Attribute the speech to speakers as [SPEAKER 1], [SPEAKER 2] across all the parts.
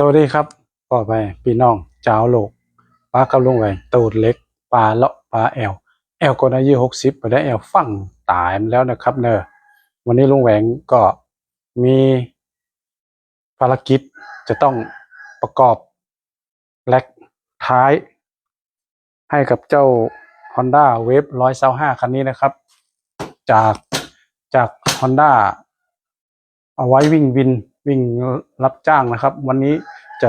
[SPEAKER 1] สวัสดีครับพ่อแม่พี่น้องเจ้าวโลกปลากับลุงแหวงตูดเล็กปลาเลาะปลาแอลแอลก็อายุหกสิบไปได้แอลฟั่งตายแล้วนะครับ เนอะวันนี้ลุงแหวงก็มีภารกิจจะต้องประกอบแลกท้าย ให้กับเจ้า Honda Wave 125 คันนี้นะครับ จากจาก Honda เอาไว้วิ่งวิน วิ่งรับจ้างนะครับ วันนี้จะ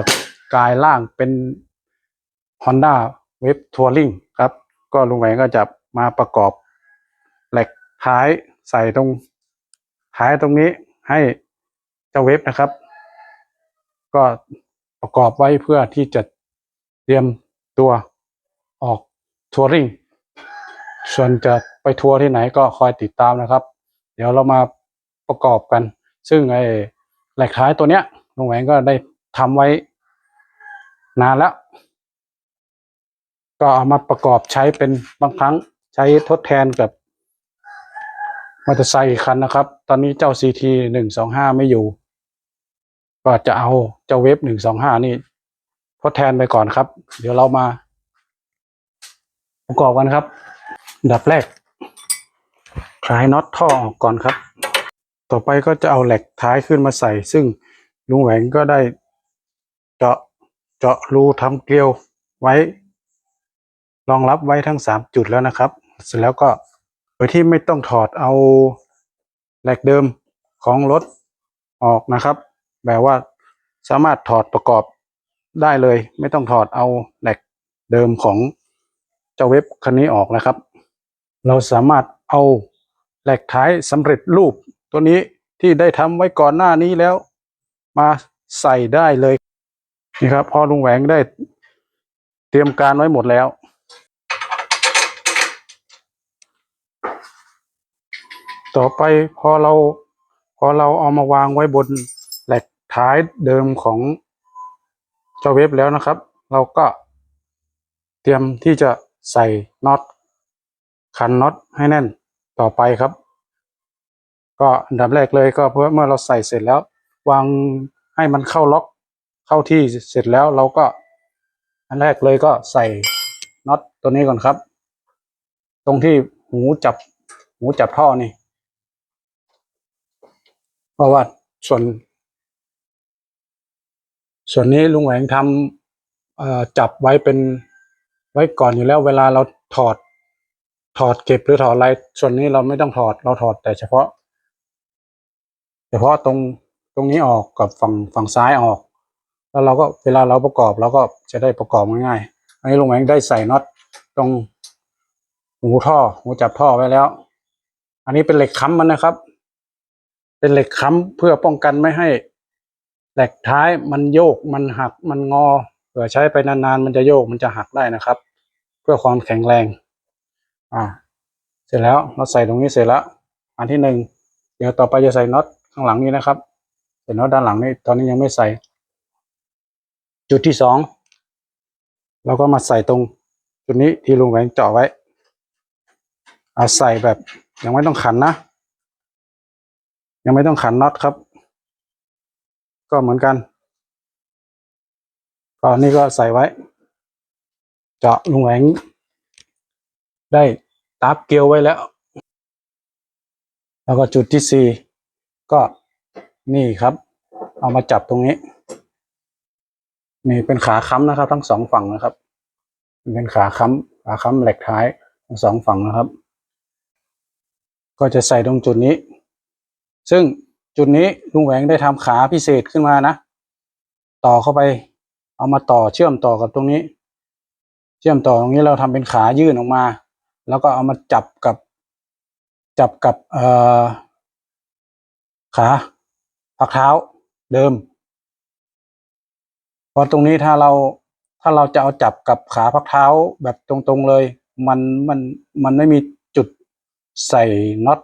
[SPEAKER 1] กลายร่างเป็น Honda Wave Touring ครับ ก็ลุงแหวงก็จะมาประกอบแหลกท้ายใส่ตรงท้ายตรงนี้ให้เจ้าเวฟนะครับ ก็ประกอบไว้เพื่อที่จะเตรียมตัวออกทัวริงส่วนจะไปทัวร์ที่ไหนก็คอยติดตามนะครับ เดี๋ยวเรามาประกอบกัน ซึ่งไอ หลกท้ายตัวเนี้ยลุงแหวงก็ได้ทำไว้นานแล้ว ก็เอามาประกอบใช้เป็นบางครั้งใช้ทดแทนกับมอเตอร์ไซค์อีกคันนะครับ ตอนนี้เจ้า CT หนึ่งสองห้าไม่อยู่ ก็จะเอาเจ้าเวฟหนึ่งสองห้านี่ทดแทนไปก่อนครับ เดี๋ยวเรามา ประกอบกันครับ ดับแรกคลายน็อตท่อออกก่อนครับ ต่อไปก็จะเอาแหลกท้ายขึ้นมาใส่ ซึ่งลุงแหวงก็ได้เจาะเจาะรูทำเกลียวไว้รองรับไว้ทั้งสามจุดแล้วนะครับ เสร็จแล้วก็โดยที่ไม่ต้องถอดเอาแหลกเดิมของรถออกนะครับแบบว่าสามารถถอดประกอบได้เลย ไม่ต้องถอดเอาแหลกเดิมของเจ้าเว็บคันนี้ออกนะครับ เราสามารถเอาแหลกท้ายสำเร็จรูป ตัวนี้ที่ได้ทำไว้ก่อนหน้านี้แล้ว มาใส่ได้เลยนี่ครับพอลุงแหวงได้เตรียมการไว้หมดแล้ว ต่อไปพอเราพอเราเอามาวางไว้บนแหลกท้ายเดิมของเจ้าเว็บแล้วนะครับ เราก็เตรียมที่จะใส่น็อตคันน็อตให้แน่นต่อไปครับ ก็อันดับแรกเลยก็เพื่อเมื่อเราใส่เสร็จแล้ว วางให้มันเข้าล็อกเข้าที่เสร็จแล้วเราก็ อันแรกเลยก็ใส่น็อตตัวนี้ก่อนครับ ตรงที่หูจับหูจับท่อนี่เพราะว่าส่วน ส่วนนี้ลุงแหวงทำจับไว้เป็นไว้ก่อนอยู่แล้วเวลาเราถอดถอดเก็บหรือถอดอะไร ส่วนนี้เราไม่ต้องถอดเราถอดแต่เฉพาะ เฉพาะตรงตรงนี้ออกกับฝั่งฝั่งซ้ายออก แล้วเราก็เวลาเราประกอบเราก็จะได้ประกอบง่ายๆอันนี้ลุงแหวงได้ใส่น็อตตรงหูท่อหูจับท่อไว้แล้ว อันนี้เป็นเหล็กค้ำมันนะครับ เป็นเหล็กค้ำเพื่อป้องกันไม่ให้แหลกท้ายมันโยกมันหักมันงอเผื่อใช้ไปนานๆมันจะโยกมันจะหักได้นะครับ เพื่อความแข็งแรง อ่า เสร็จแล้วเราใส่ตรงนี้เสร็จแล้ว อันที่หนึ่งเดี๋ยวต่อไปจะใส่น็อตางหลังนี้นะครับใส่น็อตด้านหลังนี่ตอนนี้ยังไม่ใส่ จุดที่สองเราก็มาใส่ตรงจุดนี้ที่ลุงแหวงเจาะไว้เอาใส่แบบยังไม่ต้องขันนะ ยังไม่ต้องขันน็อตครับ ก็เหมือนกันก็นี่ก็ใส่ไว้ เจาะลุงแหวงได้ตับเกลียวไว้แล้ว แล้วก็จุดที่สี่ ก็นี่ครับ เอามาจับตรงนี้ นี่เป็นขาค้ำนะครับ ทั้งสองฝั่งนะครับเป็นขาค้ำขาค้ำเหล็กท้ายทั้งสองฝั่งนะครับ ก็จะใส่ตรงจุดนี้ ซึ่งจุดนี้ลุงแหวงได้ทำขาพิเศษขึ้นมานะ ต่อเข้าไป เอามาต่อเชื่อมต่อกับตรงนี้ เชื่อมต่อตรงนี้เราทำเป็นขายื่นออกมา แล้วก็เอามาจับกับ จับกับเอ่อ ขาผักเท้าเดิม เพราะตรงนี้ถ้าเราถ้าเราจะเอาจับกับขาพักเท้าแบบตรงๆเลย มันมันมันไม่มีจุดใส่น็อต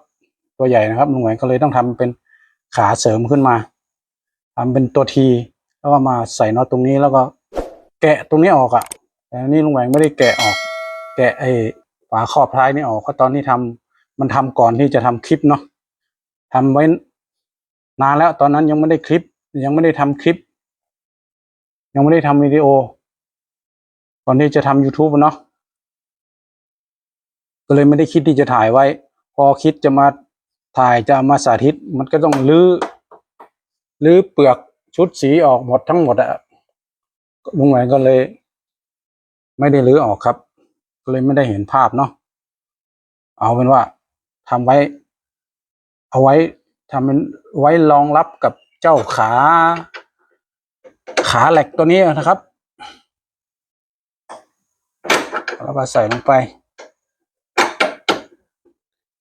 [SPEAKER 1] ตัวใหญ่นะครับลุงแหวนก็เลยต้องทำเป็นขาเสริมขึ้นมาทำเป็นตัวทีแล้วก็มาใส่น็อตตรงนี้แล้วก็แกะตรงนี้ออกอะ่ะ แต่นี่ลุงแหวนไม่ได้แกะออก แกะไอ้ฝาครอบท้ายนี่ออกเพราะตอนที่ทำมันทำก่อนที่จะทำคลิปเนาะทำไว้ นานแล้วตอนนั้นยังไม่ได้คลิป ยังไม่ได้ทำคลิป ยังไม่ได้ทำวิดีโอก่อนที่จะทำ YouTube เนาะก็เลยไม่ได้คิดที่จะถ่ายไว้ พอคิดจะมาถ่ายจะมาสาธิต มันก็ต้องลื้อลื้อเปลือกชุดสีออกหมดทั้งหมดอะลุงแหวนก็เลย ไม่ได้ลื้อออกครับ ก็เลยไม่ได้เห็นภาพเนาะเอาเป็นว่าทำไว้ เอาไว้ ทำเป็นไว้รองรับกับเจ้าขา ขาเหล็กตัวนี้นะครับแล้วก็ใส่ลงไป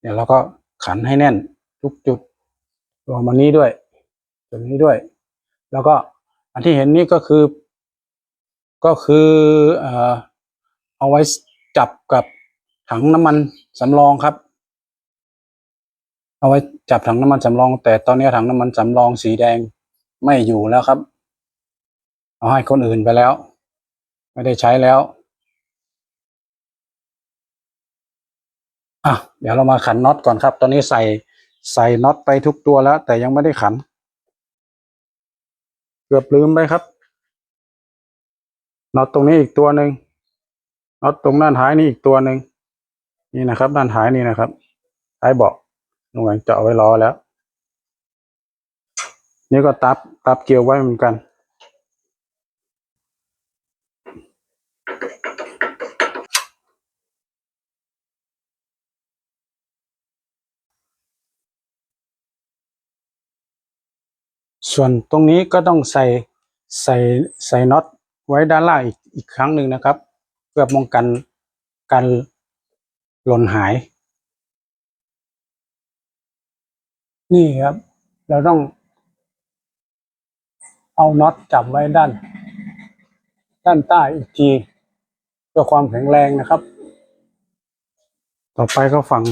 [SPEAKER 1] เดี๋ยวเราก็ขันให้แน่นทุกจุดรวมมันนี้ด้วยจุดนี้ด้วย แล้วก็อันที่เห็นนี่ก็คือ ก็คือเอ่อเอาไว้จับกับถังน้ำมันสำรองครับ เอาไว้จับถังน้ำมันสำรอง แต่ตอนนี้ถังน้ำมันสำรองสีแดงไม่อยู่แล้วครับ เอาให้คนอื่นไปแล้ว ไม่ได้ใช้แล้วอะเดี๋ยวเรามาขันน็อตก่อนครับ ตอนนี้ใส่ใส่น็อตไปทุกตัวแล้ว แต่ยังไม่ได้ขัน เกือบลืมไปครับน็อตตรงนี้อีกตัวหนึ่งน็อตตรงด้านท้ายนี่อีกตัวหนึ่งนี่นะครับ ด้านท้ายนี่นะครับท้ายเบาะ ลุงแหวงเจาะไว้ล้อแล้ว นี่ก็ตับตับเกี่ยวไว้เหมือนกัน ส่วนตรงนี้ก็ต้องใส่ใส่ใส่น็อตไว้ด้านล่างอีกอีกครั้งหนึ่งนะครับ เพื่อป้องกันการหล่นหาย นี่ครับ เราต้อง เอาน็อตจับไว้ด้าน ด้านใต้อีกทีเพื่อความแข็งแรงนะครับ ต่อไปก็ฝั่ง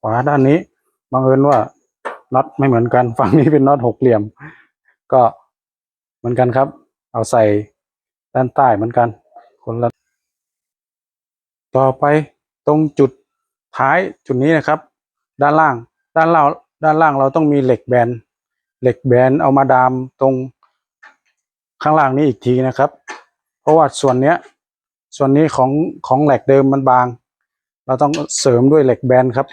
[SPEAKER 1] ขวาด้านนี้บังเอิญว่าน็อตไม่เหมือนกันฝั่งนี้เป็นน็อตหกเหลี่ยม ก็เหมือนกันครับ เอาใส่ด้านใต้เหมือนกัน คนละ ต่อไปตรงจุดท้ายจุดนี้นะครับ ด้านล่าง ด้านล่าง ด้านล่างเราต้องมีเหล็กแบน เหล็กแบนเอามาดามตรงข้างล่างนี้อีกทีนะครับ เพราะว่าส่วนเนี้ย ส่วนนี้ของของเหล็กเดิมมันบาง เราต้องเสริมด้วยเหล็กแบนครับ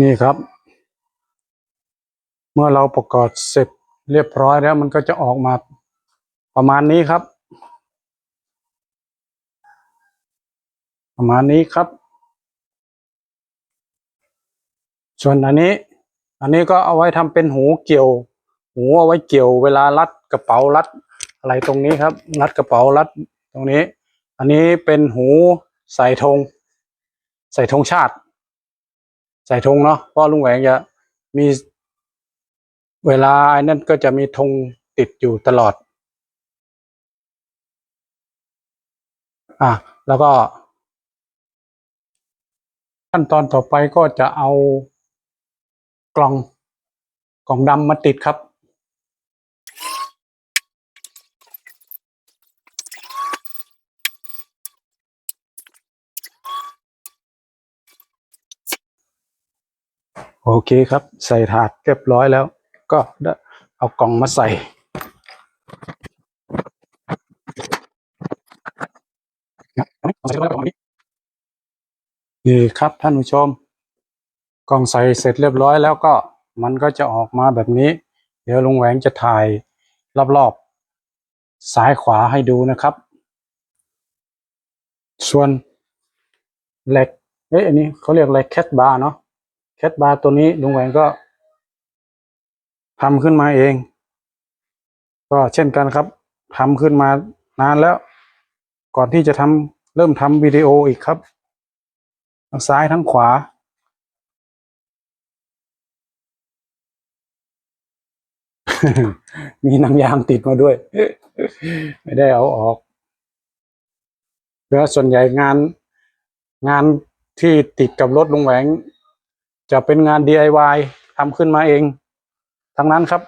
[SPEAKER 1] นี่ครับ เมื่อเราประกอบเสร็จเรียบร้อยแล้วมันก็จะออกมาประมาณนี้ครับ ประมาณนี้ครับ ส่วนอันนี้ อันนี้ก็เอาไว้ทำเป็นหูเกี่ยว หูเอาไว้เกี่ยวเวลารัดกระเป๋ารัดอะไรตรงนี้ครับ รัดกระเป๋ารัดตรงนี้ อันนี้เป็นหูใส่ธงใส่ธงชาติ ใส่ธงเนาะเพราะลุงแหวงจะมีเวลาไอ้นั่นก็จะมีธงติดอยู่ตลอด อะแล้วก็ ขั้นตอนต่อไปก็จะเอากล่องกล่องดำมาติดครับ โอเคครับ ใส่ถาดเรียบร้อยแล้ว ก็เอากล่องมาใส่ นี่ครับท่านผู้ชม กล่องใส่เสร็จเรียบร้อยแล้วก็มันก็จะออกมาแบบนี้ เดี๋ยวลุงแหวงจะถ่ายรอบๆ ซ้ายขวาให้ดูนะครับ ส่วนเหล็กเอ้ยอันนี้เขาเรียกอะไรแคทบาร์เนาะ แคทบาร์ตัวนี้ลุงแหวงก็ทำขึ้นมาเอง ก็เช่นกันครับทำขึ้นมานานแล้ว ก่อนที่จะทำเริ่มทำวิดีโออีกครับ ทั้งซ้ายทั้งขวา มีหนังยางติดมาด้วย ไม่ได้เอาออกแล้วส่วนใหญ่งานงานที่ติดกับรถลุงแหวง จะเป็นงาน DIY ทำขึ้นมาเอง ทั้งนั้นครับ